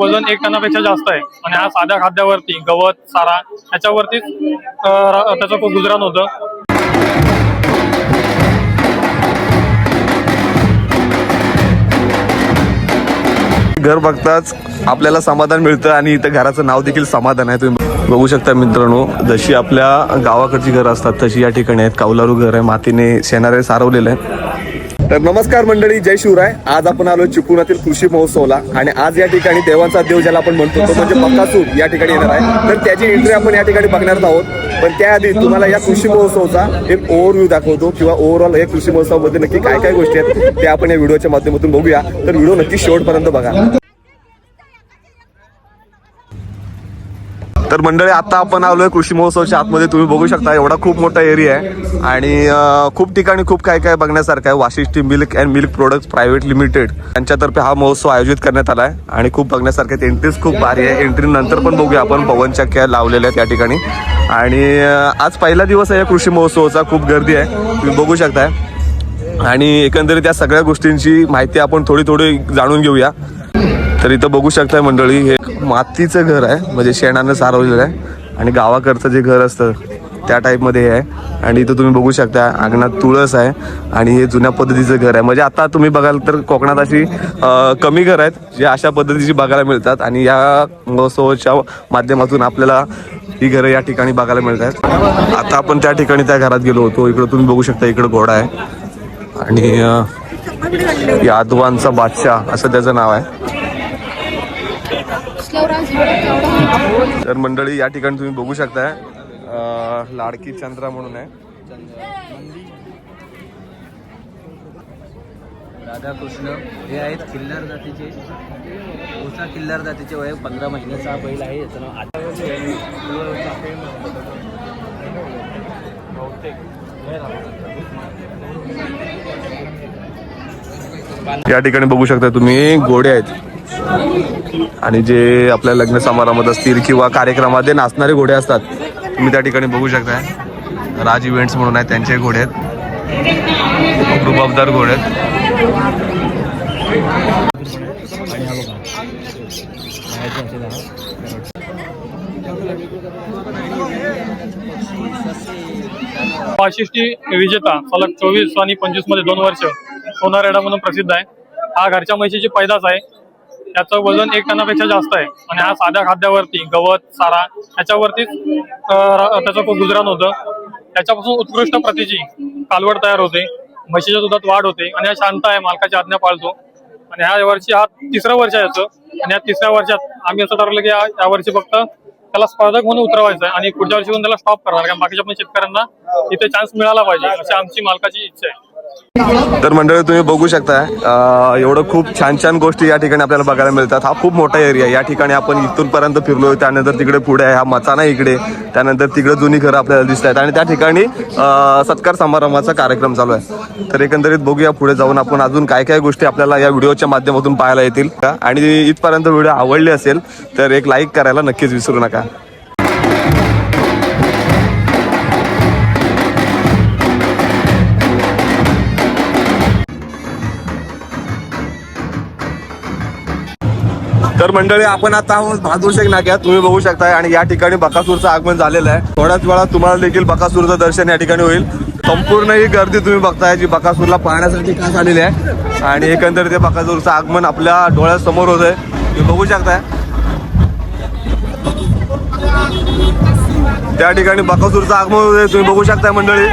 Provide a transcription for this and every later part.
वजन एक टनापेक्षा जास्त आहे. आणि हा साध्या खाद्यावरती गवत सारा याच्यावरतीच त्याचं खूप गुजराण होतं. घर बघताच आपल्याला समाधान मिळतं आणि इथं घराचं नाव देखील समाधान आहे. तुम्ही बघू शकता मित्रांनो जशी आपल्या गावाकडची घरं असतात तशी या ठिकाणी आहेत. कावलारू घर आहे मातीने शेणारे सारवलेलं आहे. तर नमस्कार मंडळी जय शिवराय. आज आपण आलो चिपळुणातील कृषी महोत्सवला आणि आज या ठिकाणी देवांचा देव ज्याला आपण म्हणतो तो म्हणजे बक्कासूर या ठिकाणी येणार आहे. तर त्याची एंट्री आपण या ठिकाणी बघणार आहोत. पण त्याआधी तुम्हाला या कृषी महोत्सवचा एक ओव्हरव्ह्यू दाखवतो किंवा ओव्हरऑल या कृषी महोत्सवामध्ये नक्की काय काय गोष्टी आहेत ते आपण या व्हिडिओच्या माध्यमातून बघूया. तर व्हिडिओ नक्की शेवटपर्यंत बघा. तर मंडळी आता आपण आलोय कृषी महोत्सवच्या आतमध्ये. तुम्ही बघू शकता एवढा खूप मोठा एरिया आहे. आणि खूप ठिकाणी खूप काय काय बघण्यासारखं आहे. Vashishthi milk and milk products private limited यांच्यातर्फे हा महोत्सव आयोजित करण्यात आला आहे आणि खूप बघण्यासारखे आहेत एंट्रीज खूप भारी आहे. एंट्री नंतर पण बघूया आपण. पवन चक्क्या लावलेल्या आहेत या ठिकाणी. आणि आज पहिला दिवस आहे या कृषी महोत्सवाचा. खूप गर्दी आहे. तुम्ही बघू शकताय. आणि एकंदरीत या सगळ्या गोष्टींची माहिती आपण थोडी थोडी जाणून घेऊया. तर इथं बघू शकताय मंडळी हे मातीचं घर आहे. म्हणजे शेणानं सारवलेलं आहे. आणि गावाकडचं जे घर असतं त्या टाईपमध्ये आहे. आणि इथं तुम्ही बघू शकता अंगणात तुळस आहे. आणि हे जुन्या पद्धतीचं घर आहे. म्हणजे आता तुम्ही बघाल तर कोकणात अशी कमी घर आहेत जे अशा पद्धतीची बघायला मिळतात. आणि या महोत्सवाच्या माध्यमातून आपल्याला ही घरं या ठिकाणी बघायला मिळतात. आता आपण त्या ठिकाणी त्या घरात गेलो होतो. इकडं तुम्ही बघू शकता इकडं घोडा आहे. आणि यादवांचा बादशाह असं त्याचं नाव आहे. तर मंडळी या ठिकाणी तुम्ही बघू शकताय अं, लाडकी चंद्रा म्हणून आहे. राधाकृष्ण हे आहेत किल्लार जातीचे. ओसा किल्लार जातीचे वय पंधरा महिन्याचा बैल आहे याचं नाव आता या ठिकाणी बघू शकता तुम्ही घोडे आहेत. आणि जे आपल्या लग्न समारंभात असतील किंवा कार्यक्रमामध्ये नाचणारे घोडे असतात तुम्ही त्या ठिकाणी बघू शकताय. राज इव्हेंट्स म्हणून आहेत त्यांचे घोडे आहेत. रुबाबदार घोडे आहेत. वाशिष्ठी विजेता सलग चोवीस आणि पंचवीसमध्ये दोन वर्ष सोनारेडा म्हणून प्रसिद्ध आहे. हा घरच्या म्हशीची पैदास आहे. त्याचं वजन एक टनापेक्षा जास्त आहे. आणि हा साध्या खाद्यावरती गवत सारा याच्यावरतीच त्याचं खूप गुजराण होतं. त्याच्यापासून उत्कृष्ट प्रतीची कालवड तयार होते. म्हशीच्या दुधात वाढ होते. आणि हा शांत आहे मालकाची आज्ञा पाळतो. आणि ह्या वर्षी हा तिसरं वर्ष आहे याचं. आणि या तिसऱ्या वर्षात आम्ही असं ठरवलं की या वर्षी फक्त त्याला स्पर्धक म्हणून उतरवायचं आहे. आणि पुढच्या वर्षी त्याला स्टॉप करणार. कारण बाकीच्या पण शेतकऱ्यांना इथे चान्स मिळाला पाहिजे. अशी आमची मालकाची इच्छा आहे. तर मंडळी तुम्ही बघू शकताय एवढं खूप छान छान गोष्टी या ठिकाणी आपल्याला बघायला मिळतात. हा खूप मोठा एरिया या ठिकाणी आपण इथून पर्यंत त्यानंतर तिकडे पुढे आहे. हा मचाना इकडे. त्यानंतर तिकडे जुनी घरं आपल्याला दिसत आहेत आणि त्या ठिकाणी सत्कार समारंभाचा कार्यक्रम चालू आहे. तर एकंदरीत बघूया पुढे जाऊन आपण अजून काय काय गोष्टी आपल्याला या व्हिडिओच्या माध्यमातून पाहायला येतील. आणि इथपर्यंत व्हिडिओ आवडले असेल तर एक लाईक करायला नक्कीच विसरू नका. तर मंडळी आपण आता आहोत बहादूरशेख नाक्यात. तुम्ही बघू शकताय आणि या ठिकाणी बकासूरचं आगमन झालेलं आहे. थोड्याच वेळात तुम्हाला देखील बकासूरचं दर्शन या ठिकाणी होईल. संपूर्ण ही गर्दी तुम्ही बघताय जी बकासूरला पाहण्यासाठी खास आलेली आहे. आणि एकंदरीत ते बकासूरचं आगमन आपल्या डोळ्यासमोर होत आहे तुम्ही बघू शकताय. त्या ठिकाणी बकासूरचं आगमन होत आहे तुम्ही बघू शकताय मंडळी.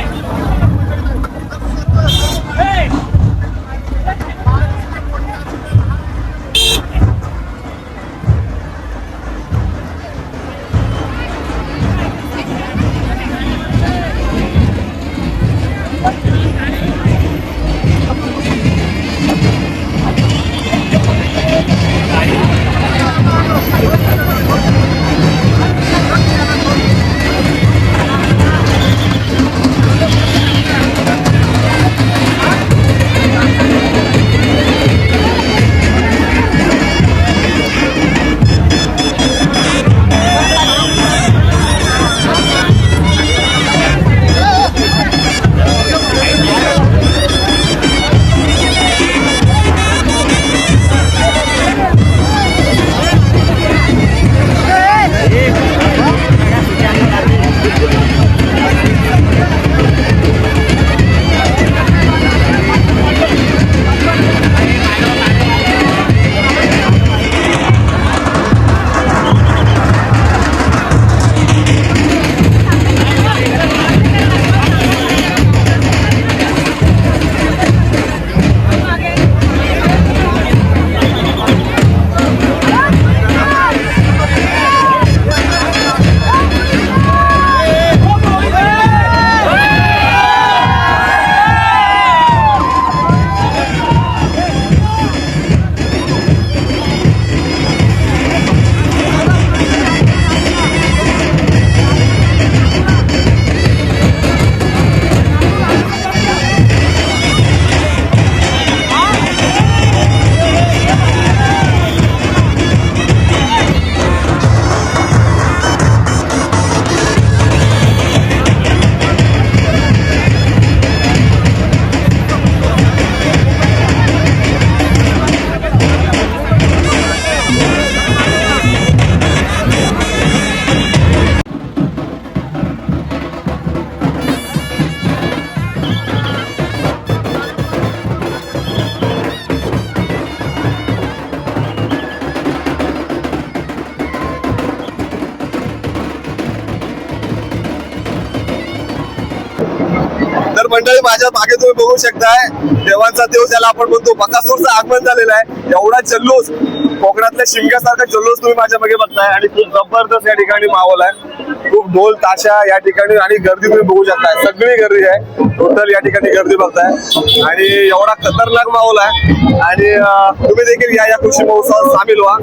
मंडळी माझ्या मागे तुम्ही बघू शकताय देवांचा देव ज्याला आपण म्हणतो बकासूरचं आगमन झालेलं आहे. एवढा जल्लोष कोकणातल्या शिमग्यासारखा जल्लोष तुम्ही माझ्या मागे बघताय आणि खूप जबरदस्त या ठिकाणी माहोल आहे. खूप ढोल ताशा या ठिकाणी आणि गर्दी तुम्ही बघू शकताय. सगळी गर्दी आहे. टोटल या ठिकाणी गर्दी बघताय. आणि एवढा खतरनाक माहोल आहे. आणि तुम्ही देखील या या कृषी महोत्सवात सामील व्हा.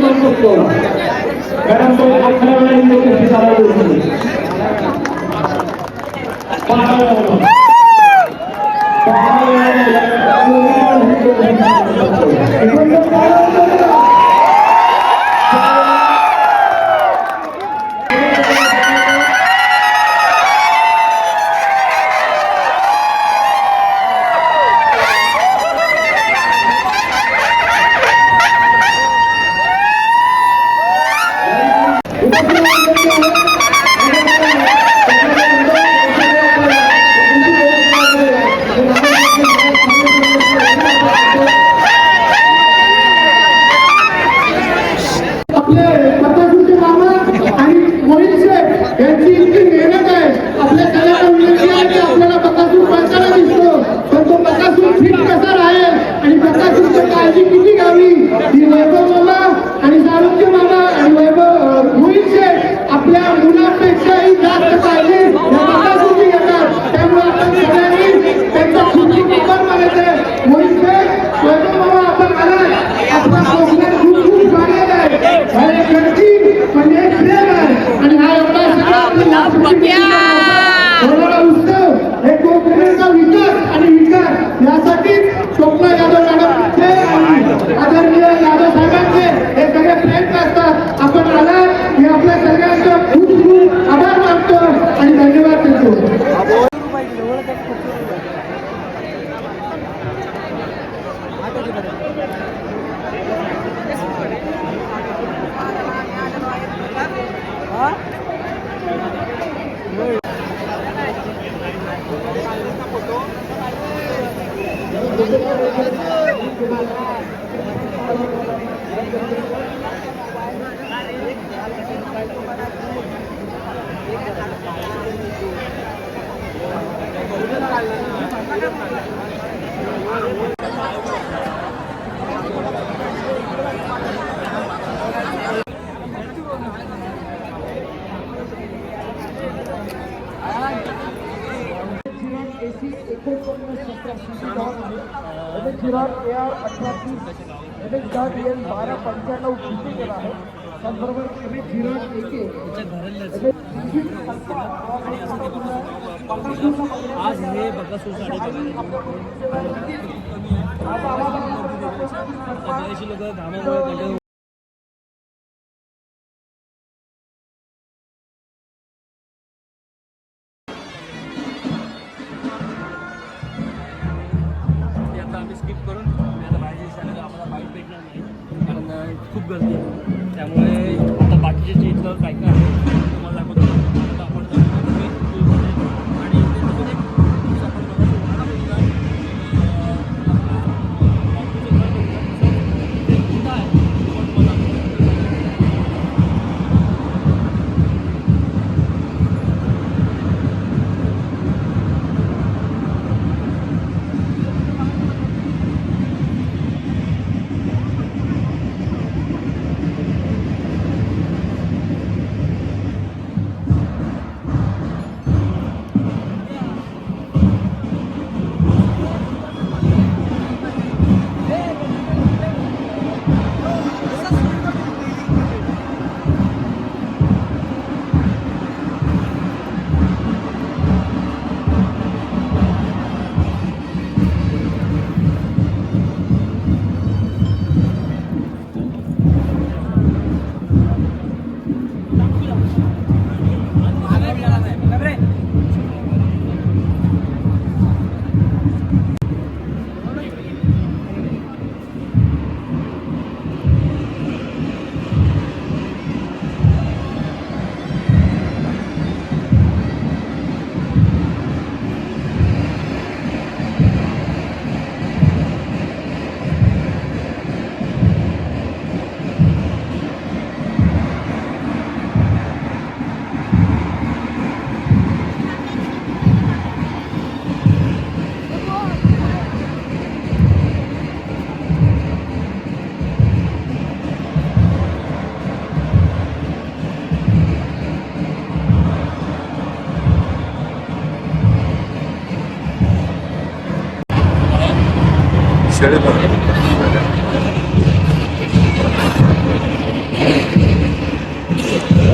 कोविडला मान बघतो कारण तो अकरा वेळा हिंद Gracias. चिराग ए आर अठरा तीस एम एच दहा डी एल बारा पंच्याण्णव किती केला आहे त्याचबरोबर एम एच चिराग एक आज हे बकासूर साडे लोक घामामुळे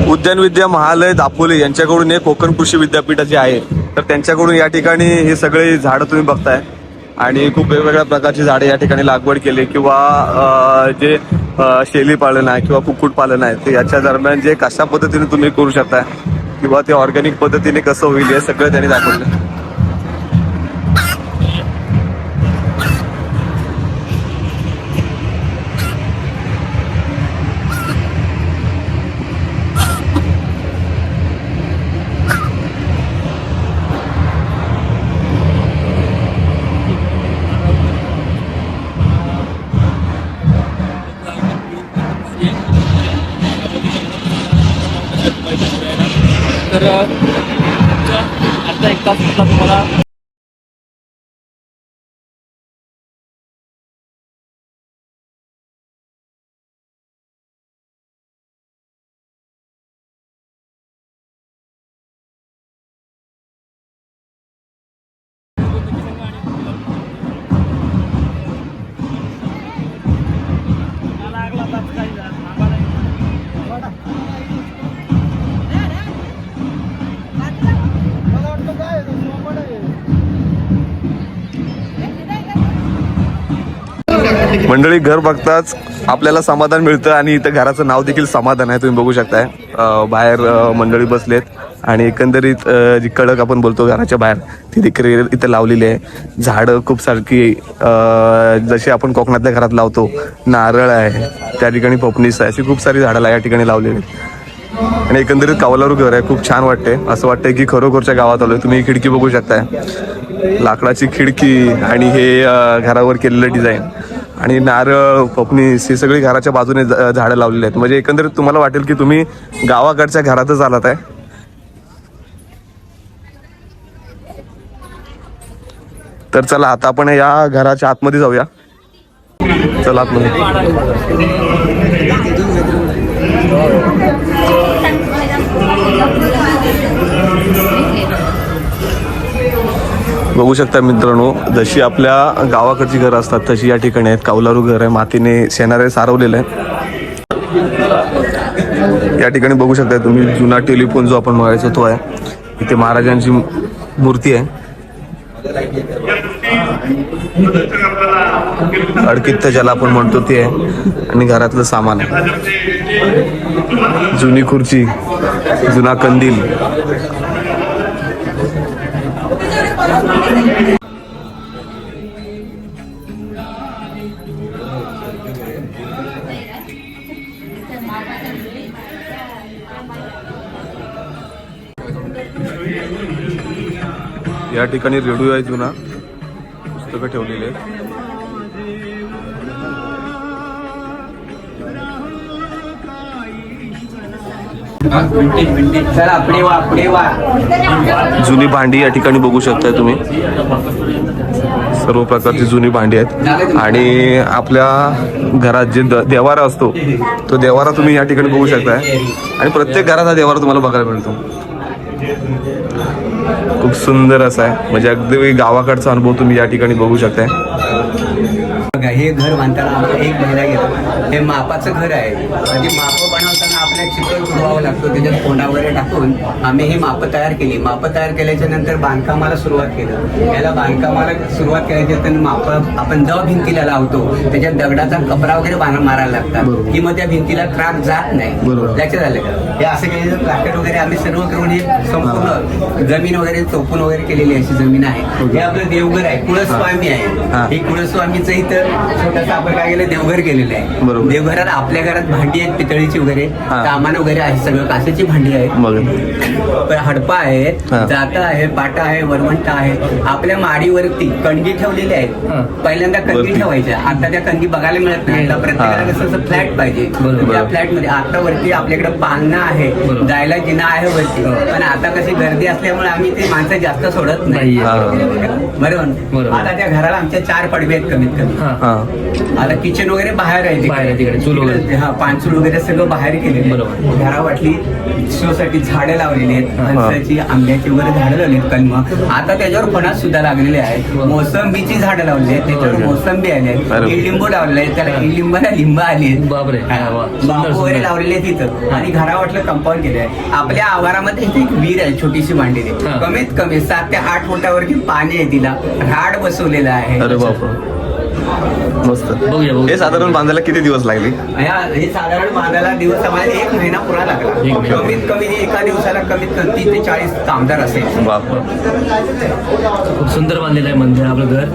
उद्यान विद्या महालय दापोली यांच्याकडून हे कोकण कृषी विद्यापीठाचे आहे तर त्यांच्याकडून या ठिकाणी हे सगळे झाडं तुम्ही बघताय. आणि खूप वेगवेगळ्या प्रकारची झाडे या ठिकाणी लागवड केली किंवा जे शेली शेळी पालन आहे किंवा कुक्कुट पालन आहे ते याच्या दरम्यान जे कशा पद्धतीने तुम्ही करू शकताय किंवा ते ऑर्गॅनिक पद्धतीने कसं होईल हे सगळं त्यांनी दाखवलं. तर आता एक तास तुम्हाला. मंडळी घर बघताच आपल्याला समाधान मिळतं आणि इथं घराचं नाव देखील समाधान आहे तुम्ही बघू शकताय. बाहेर मंडळी बसलेत आणि एकंदरीत जी कडक आपण बोलतो घराच्या बाहेर ती देखील इथं लावलेली आहे. झाडं खूप सारखी जशी आपण कोकणातल्या घरात लावतो नारळ आहे त्या ठिकाणी पोपणीस आहे अशी खूप सारी झाडं या ठिकाणी लावलेली आणि एकंदरीत कावलारू घर आहे खूप छान वाटते. असं वाटतंय की खरोखरच्या गावात आलोय तुम्ही खिडकी बघू शकताय. लाकडाची खिडकी आणि हे घरावर केलेलं डिझाईन. आणि नारळ पपनीस हे सगळी घराच्या बाजूने झाडं लावलेली आहेत. म्हणजे एकंदरीत तुम्हाला वाटेल की तुम्ही गावाकडच्या घरातच आलात आहे. तर चला आता आपण या घराच्या आतमध्ये जाऊया. चला आतमध्ये. बघू शकता मित्रांनो जशी आपल्या गावाकडची घरं असतात तशी या ठिकाणी आहेत. कौलारू घर आहे मातीने शेणारे सारवलेलं आहे या ठिकाणी बघू शकता तुम्ही जुना टेलिफोन जो आपण म्हणायचो तो आहे. इथे महाराजांची मूर्ती आहे. अडकित्त ज्याला आपण म्हणतो ते आहे. आणि घरातलं सामान आहे. जुनी खुर्ची जुना कंदील. या ठिकाणी रेडिओ आहे जुना. पुस्तकं ठेवलेली आहेत. जुनी भांडी या ठिकाणी बघू शकताय तुम्ही. सर्व प्रकारची जुनी भांडी आहेत. आणि आपल्या घरात जे देवारा असतो तो देवारा तुम्ही या ठिकाणी बघू शकताय. आणि प्रत्येक घरात हा देवारा तुम्हाला बघायला मिळतो. खूप सुंदर असा आहे. म्हणजे अगदी गावाकडचा अनुभव तुम्ही या ठिकाणी बघू शकताय. हे घर बांधताना एक महिना गेला हे मापाचं घर आहे. आणि मापं बनवताना आपल्याला चित्र उडवावं लागतो त्याच्यात कोंडा वगैरे टाकून आम्ही ही मापं तयार केली. मापं तयार केल्याच्यानंतर बांधकामाला सुरुवात केलं. याला बांधकामाला सुरुवात केल्याच्यानंतर मापं आपण जेव्हा भिंतीला लावतो. त्याच्यात दगडाचा कपडा वगैरे मारायला लागतात. की मग त्या भिंतीला त्रास जात नाही. लक्षात आलं का? हे असं केलेलं प्लास्टर वगैरे आम्ही सर्व करून हे संपूर्ण जमीन वगैरे चोपून वगैरे केलेली अशी जमीन आहे. हे आपलं देवघर आहे. कुळस्वामी. आहे. हे कुळस्वामीचं इथं छोटस आपण काय केलं देवघर केलेलं आहे. बरोबर. देवघरात आपल्या घरात भांडी आहेत पितळीची वगैरे. हा. सामान वगैरे आहे सगळं काचेची भांडी आहेत. मग पण हडपा आहे हा. जाता आहे पाटा आहे वरवंटा आहे. आपल्या माडीवरती कणगी ठेवलेली आहेत. पहिल्यांदा कणगी वरती. ठेवायच्या. आता त्या कणगी बघायला मिळत नाही. आता प्रत्येकाला हा. कसं असं फ्लॅट पाहिजे. बरोबर. त्या फ्लॅटमध्ये आता वरती आपल्याकडे पालना आहे. जायला जिना आहे वरती. पण आता कशी गर्दी असल्यामुळे आम्ही ते माणसं जास्त सोडत नाही. हा. बरोबर. आता त्या घराला आमच्या चार पडवे आहेत कमीत कमी. हा. आता किचन वगैरे बाहेर आहे बाहेर आहे तिकडे, चूल वगैरे. हा पानचूल वगैरे सगळं बाहेर केलेलं बरोबर. घरा वाटली शोसाठी झाडं लावलेली आहेत फणसाची आंब्याची वगैरे झाडं लावली आहेत कलम. आता त्याच्यावर फणस सुद्धा लागलेले आहेत. मोसंबीची झाडं लावली आहेत त्याच्यावर मोसंबी आले. आहेत. लिंबू लावले आहेत त्याला लिंबाला लिंब आली आहेत. बापरे. हा. बांबू वगैरे. लावलेले आहेत तिथं आणि घरा वाटलं कंपाऊंड केलं आहे आपल्या आवारामध्ये इथे एक विहीर आहे छोटीशी मांडलेली. हा. कमीत कमी सात ते आठ फुटावरती पाणी आहे तिला. राड बसवलेलं आहे. मस्त बघूया, बघूया. हे साधारण बांधायला किती दिवस लागले या- हे साधारण बांधायला दिवस आम्हाला एक महिना पुरा लागला महिना. कमीत कमी एका दिवसाला कमीत कमी तीस ते चाळीस कामदार असेल बाप खूप सुंदर बांधलेलं आहे मंदिर आपलं घर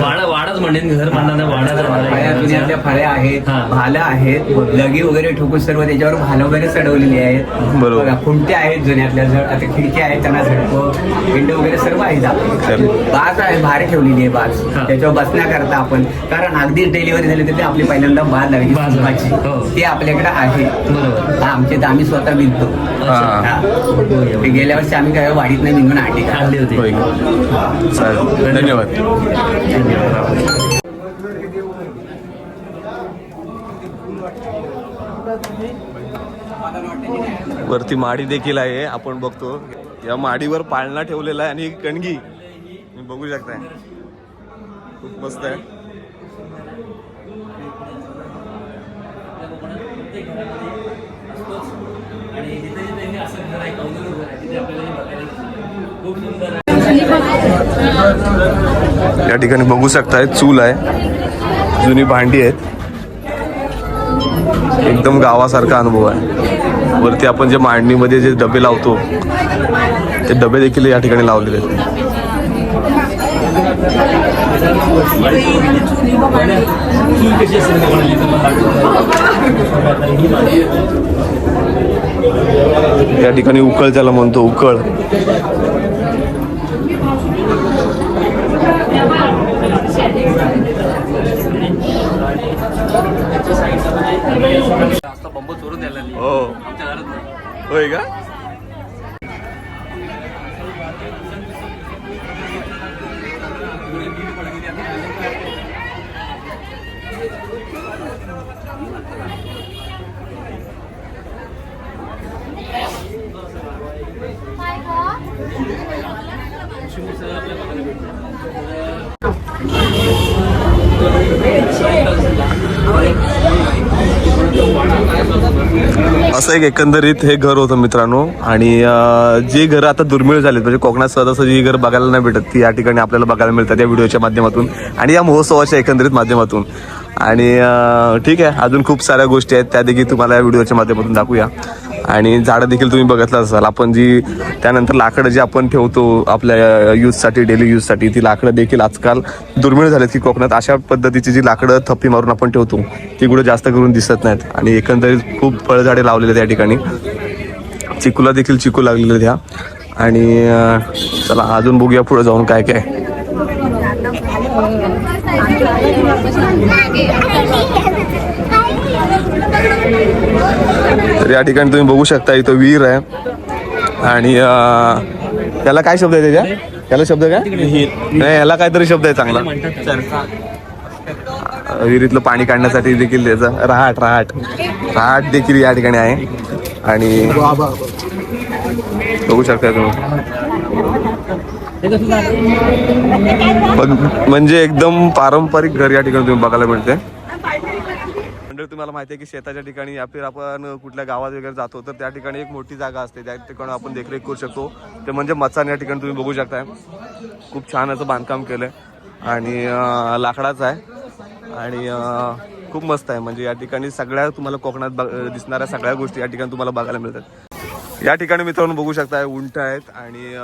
वाडा वाडाच म्हणेन घर बांधताना वाडाच फळ्या जुन्यातल्या फळ्या आहेत हा. भालं आहेत लगी वगैरे ठोकून सर्व त्याच्यावर भालं वगैरे चढवलेली आहेत बरोबर. बघा, खुंट्या आहेत जुन्यातल्या जर आता खिडक्या आहेत त्यांना झडपं विंडो वगैरे सर्व आहेत आपल्याकडे. बाज आहे बाहेर ठेवलेली आहे बाज हा. त्याच्यावर बसण्याकरता आपण कारण अगदी डिलिव्हरी झाली तर ते आपली पहिल्यांदा बाज लागली. सुपाची. हो. ते आपल्याकडे आहे बरोबर. हा, आमचे आम्ही स्वतः विणतो हा. हा. बघूया, ते. गेल्या वर्षी आम्ही काय वाडीत नाही निघून आणली का आणली होती होय? चालेल धन्यवाद वरती माडी देखील आहे आपण बघतो या माडीवर पाळणा ठेवलेला आहे आणि एक कणगी तुम्ही बघू शकताय खूप मस्त आहे आणि जिथे जिथे हे असं घर आहे कौंदरू घर आहे तिथे आपल्याला हे बघायला खूप सुंदर आहे. या ठिकाणी बघू शकताय चूल आहे. जुनी भांडी आहेत. एकदम गावासारखा अनुभव आहे. वरती आपण जे मांडणीमध्ये जे डबे लावतो ते डबे देखील या ठिकाणी लावलेले आहेत. चूल कशी असेल ते या ठिकाणी उकळ ज्याला म्हणतो उकळ. जास्त बंब चोरून द्यायला हो. होय का? असं एक एकंदरीत हे घर होतं मित्रांनो. आणि जे घर घरं आता दुर्मिळ झालेत म्हणजे कोकणात सहजासहजी जी घर बघायला नाही भेटत ती या ठिकाणी आपल्याला बघायला मिळतात या व्हिडिओच्या माध्यमातून आणि या महोत्सवाच्या एकंदरीत माध्यमातून. आणि ठीक आहे. अजून खूप साऱ्या गोष्टी आहेत. त्या देखील तुम्हाला या व्हिडिओच्या माध्यमातून दाखवूया. आणि झाडं देखील तुम्ही बघितलं असाल. आपण जी त्यानंतर लाकडं जी आपण ठेवतो आपल्या यूजसाठी डेली यूजसाठी ती लाकडं देखील आजकाल दुर्मिळ झालेत की कोकणात. अशा पद्धतीची जी लाकडं थप्पी मारून आपण ठेवतो ती कुठं जास्त करून दिसत नाहीत. आणि एकंदरीत खूप फळझाडे लावलेले त्या ठिकाणी. चिकूला देखील चिकू लागलेले द्या आणि चला अजून बघूया पुढे जाऊन काय काय. तर या ठिकाणी तुम्ही बघू शकता इथं विहीर आहे. आणि त्याला काय शब्द आहे त्याच्या? त्याला शब्द काय? नाही ह्याला काहीतरी शब्द आहे चांगला. विहिरीतलं पाणी काढण्यासाठी देखील त्याचा रहाट रहाट. रहाट देखील या ठिकाणी आहे. आणि बघू शकता तुम्ही. बघ- म्हणजे एकदम पारंपरिक घर या ठिकाणी तुम्ही बघायला मिळते. म्हणजे तुम्हाला माहिती आहे की शेताच्या ठिकाणी या फिर आपण कुठल्या गावात वगैरे जातो तर त्या ठिकाणी एक मोठी जागा असते. त्या ठिकाणी आपण देखरेख करू शकतो. ते म्हणजे मचान या ठिकाणी तुम्ही बघू शकताय. खूप छान असं बांधकाम केलंय. आणि लाकडाचं आहे. आणि खूप मस्त आहे. म्हणजे या ठिकाणी सगळ्या तुम्हाला कोकणात दिसणाऱ्या सगळ्या गोष्टी या ठिकाणी तुम्हाला बघायला मिळतात. या ठिकाणी मित्रांनो बघू शकताय उंट आहेत. आणि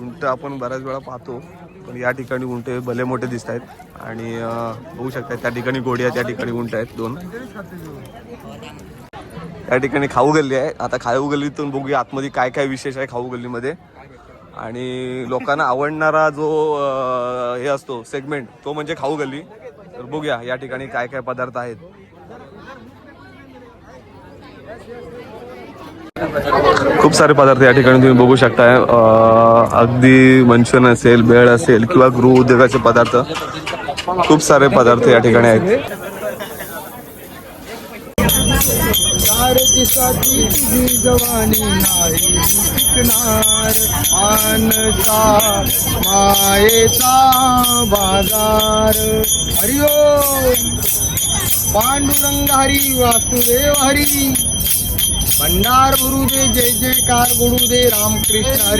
उंट आपण बऱ्याच वेळा पाहतो पण या ठिकाणी उंटे भले मोठे दिसत आहेत आणि होऊ शकतात. त्या ठिकाणी गोडी आहे त्या ठिकाणी उंट आहेत दोन. त्या ठिकाणी खाऊ गल्ली आहे. आता खाऊ गल्लीतून बघूया आतमध्ये काय काय विशेष आहे खाऊ गल्लीमध्ये. आणि लोकांना आवडणारा जो हे असतो सेगमेंट तो म्हणजे खाऊ गल्ली. तर बघूया या ठिकाणी काय काय पदार्थ आहेत. खूप सारे पदार्थ या ठिकाणी तुम्ही बघू शकताय. अगदी मंचन असेल बेळ असेल किंवा गृह उद्योगाचे पदार्थ खूप सारे पदार्थ या ठिकाणी आहेत. बाजार. हरिओ पांडुरंग हरी वासुदेव हरी. भंडार गुरुदेव जय जयकार गुरुदेव रामकृष्ण हरी